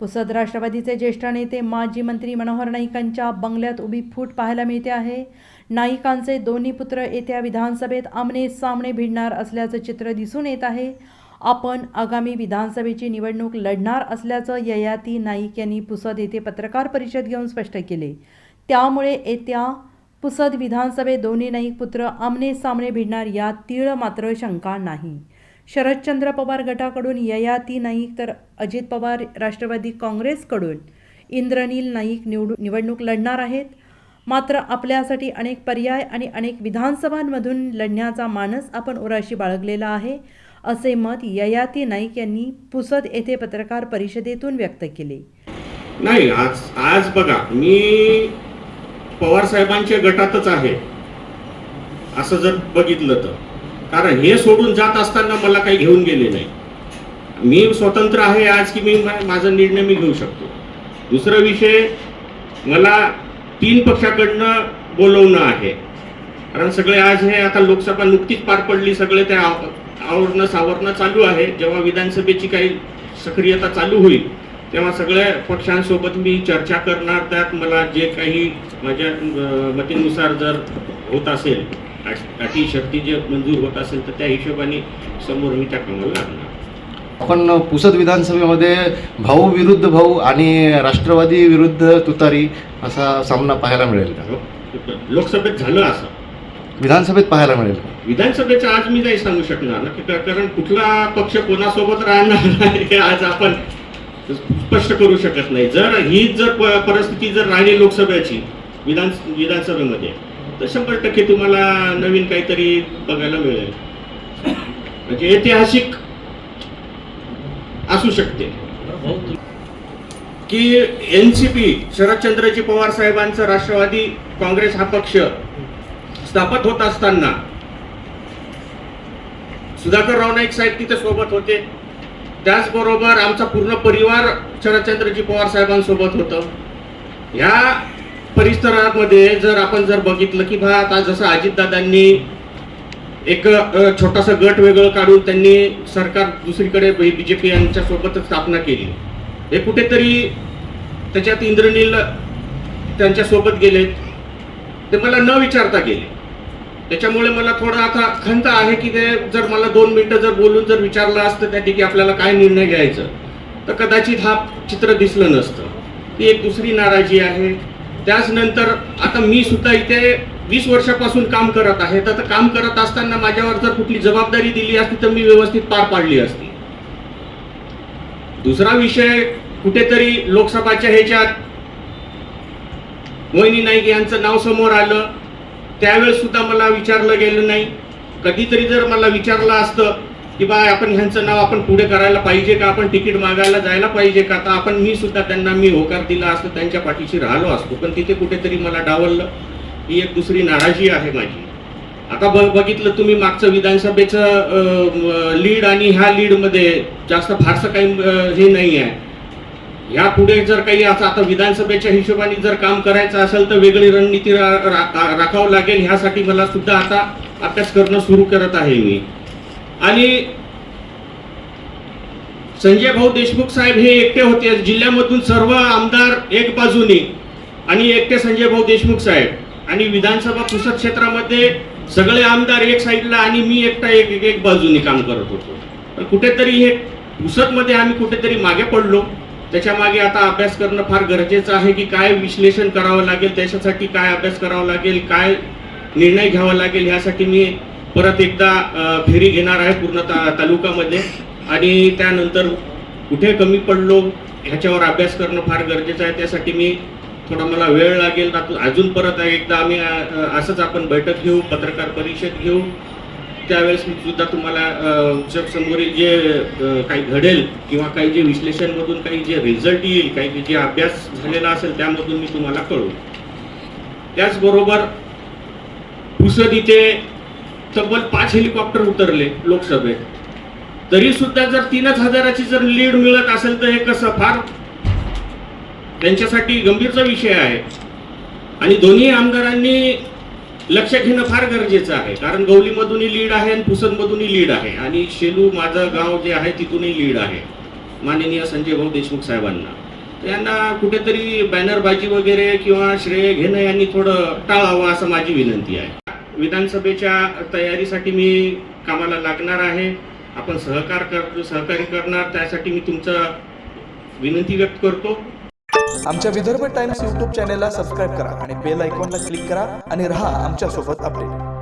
पुसद राष्ट्रवादीचे ज्येष्ठ नेते माजी मंत्री मनोहर नाईकांच्या बंगल्यात उभी फूट पाहायला मिळते आहे. नाईकांचे दोन्ही पुत्र येत्या विधानसभेत आमने सामने भिडणार असल्याचं चित्र दिसून येत आहे. आपण आगामी विधानसभेची निवडणूक लढणार असल्याचं ययाती नाईक यांनी पुसद येथे पत्रकार परिषद घेऊन स्पष्ट केले. त्यामुळे येत्या पुसद विधानसभेत दोन्ही नाईक पुत्र आमने सामने भिडणार यात तीळ मात्र शंका नाही. शरदचंद्र पवार गटाकडून ययाती नाईक तर अजित पवार राष्ट्रवादी काँग्रेसकडून इंद्रनील नाईक निवडू निवडणूक लढणार आहेत. मात्र आपल्यासाठी अनेक पर्याय आणि अनेक विधानसभांमधून लढण्याचा मानस आपण उराशी बाळगलेला आहे असे मत ययाती नाईक यांनी पुसद येथे पत्रकार परिषदेतून व्यक्त केले. नाही आज आज बघा मी पवार साहेबांच्या गटातच आहे. असं जर बघितलं तर. कारण हे सोडून जात असताना मला काही घेऊन गेले नाही. मी स्वतंत्र आहे आज की मी माझा निर्णय मी घेऊ शकतो. दुसरा विषय मला तीन पक्षाकडनं बोलवणं आहे. कारण सगळे आज हे आता लोकसभा नुकतीच पार पडली सगळे त्या आव- आवरणं सावरणं चालू आहे. जेव्हा विधानसभेची काही सक्रियता चालू होईल तेव्हा सगळ्या पक्षांसोबत मी चर्चा करणार. त्यात मला जे काही माझ्या मतीनुसार जर होत असेल अट- शर्ती जे मंजूर होत असेल तर त्या हिशोबाने समोर मी त्या कामाला लागणार. आपण पुसद विधानसभेमध्ये भाऊ विरुद्ध भाऊ आणि राष्ट्रवादी विरुद्ध तुतारी असा सामना पाहायला मिळेल का? लोकसभेत झालं असं. विधानसभेत पाहायला मिळेल विधानसभेचं आज मी नाही सांगू शकणार ना की कारण कुठला पक्ष कोणासोबत राहणार हे आज आपण स्पष्ट करू शकत नाही. जर ही जर परिस्थिती जर राहिली लोकसभेची विधान विधानसभेमध्ये तर शंभर टक्के तुम्हाला नवीन काहीतरी बघायला मिळेल. म्हणजे ऐतिहासिक असू शकते. की N C P Sharadchandraji Pawar साहेबांचा राष्ट्रवादी काँग्रेस हा पक्ष स्थापत होत असताना सुधाकर राव नाईक साहेब तिथे सोबत होते. त्याचबरोबर आमचा पूर्ण परिवार शरदचंद्रजी पवार साहेबांसोबत होतं. ह्या परिसरामध्ये जर आपण जर बघितलं की बा आता जसं अजितदादांनी एक छोटासा गट वेगळं काढून त्यांनी सरकार दुसरीकडे बीजेपी यांच्या सोबतच स्थापना केली. हे कुठेतरी त्याच्यात इंद्रनील त्यांच्यासोबत गेलेत ते मला न विचारता गेले. त्याच्यामुळे मला थोडं आता खंत आहे की ते जर मला दोन मिनटं जर बोलून जर विचारलं असतं त्या ठिकाणी आपल्याला काय निर्णय घ्यायचं तर कदाचित हा चित्र दिसलं नसतं. ती एक दुसरी नाराजी आहे. त्याच नंतर आता मी सुद्धा इथे वीस वर्षापासून काम करत आहे. तर काम करत असताना माझ्यावर जर कुठली जबाबदारी दिली असती तर मी व्यवस्थित पार पाडली असती. दुसरा विषय कुठेतरी लोकसभाच्या ह्याच्यात मोहिनी नाईक यांचं नाव समोर आलं. त्यावेळेस सुद्धा मला विचारलं गेलं नाही. कधीतरी जर मला विचारलं असतं की बा आपण ह्यांचं नाव आपण पुढे करायला पाहिजे का? आपण तिकीट मागायला जायला पाहिजे का? तर आपण मी सुद्धा त्यांना मी होकार दिला असतो त्यांच्या पाठीशी राहिलो असतो पण तिथे कुठेतरी मला डावललं. ही एक दुसरी नाराजी आहे माझी. आता बघ बघितलं तुम्ही मागचं विधानसभेचं लीड आणि ह्या लीडमध्ये जास्त फारसं काही हे नाही आहे. या पुढे जर काही असं आता विधानसभेच्या हिशोबाने जर काम करायचं असेल तर वेगळी रणनीती रा- राखावं लागेल. ह्यासाठी मला सुद्धा आता अभ्यास करणं सुरू करत आहे मी. आणि संजय भाऊ देशमुख साहेब हे एकटे होते. जिल्ह्यामधून सर्व आमदार एक बाजूने आणि एकटे संजय भाऊ देशमुख साहेब. आणि विधानसभा पुसद क्षेत्रामध्ये सगळे आमदार एक साईडला आणि मी एकटा एक एक- एक बाजूने काम करत होतो. तर कुठेतरी हे पुसदमध्ये आम्ही कुठेतरी मागे पडलो. त्याच्यामागे आता अभ्यास करणं फार गरजेचं आहे की काय विश्लेषण करावं लागेल त्याच्यासाठी काय अभ्यास करावा लागेल काय निर्णय घ्यावा लागेल ह्यासाठी मी परत एकदा फेरी घेणार आहे पूर्ण ता आणि त्यानंतर कुठे कमी पडलो ह्याच्यावर अभ्यास करणं फार गरजेचं आहे. त्यासाठी मी थोडा मला वेळ लागेल. अजून परत एकदा आम्ही असंच आपण बैठक घेऊ पत्रकार परिषद घेऊ. त्यावेळेस मी सुद्धा तुम्हाला समोरील जे काही घडेल किंवा काही जे विश्लेषणमधून काही जे रिझल्ट येईल काही जे अभ्यास झालेला असेल त्यामधून मी तुम्हाला कळू त्याचबरोबर पुसद इथे तब्बल पाच हेलिकॉप्टर उतरले लोकसभेत. तरी सुद्धा जर तीनच हजाराची जर लीड मिळत असेल तर हे कसं? फार त्यांच्यासाठी गंभीरचा विषय आहे. आणि दोन्ही आमदारांनी लक्ष घेणं फार गरजेचं आहे. कारण गवलीमधूनही लीड आहे आणि पुसदमधूनही लीड आहे. आणि शेलू माझं गाव जे आहे तिथूनही लीड आहे. माननीय संजय भाऊ देशमुख साहेबांना. यांना कुठेतरी बॅनरबाजी वगैरे किंवा श्रेय घेणं यांनी थोडं टाळावं असं माझी विनंती आहे. विधानसभेच्या तयारीसाठी मी कामाला लागणार आहे. आपण सहकार कर सहकार्य करणार त्यासाठी मी तुमचा विनंती व्यक्त करतो. आमच्या विदर्भ टाइम्स यूट्यूब चॅनेलला सबस्क्राईब करा आणि बेल आयकॉनला क्लिक करा आणि रहा आमच्यासोबत अपडेट.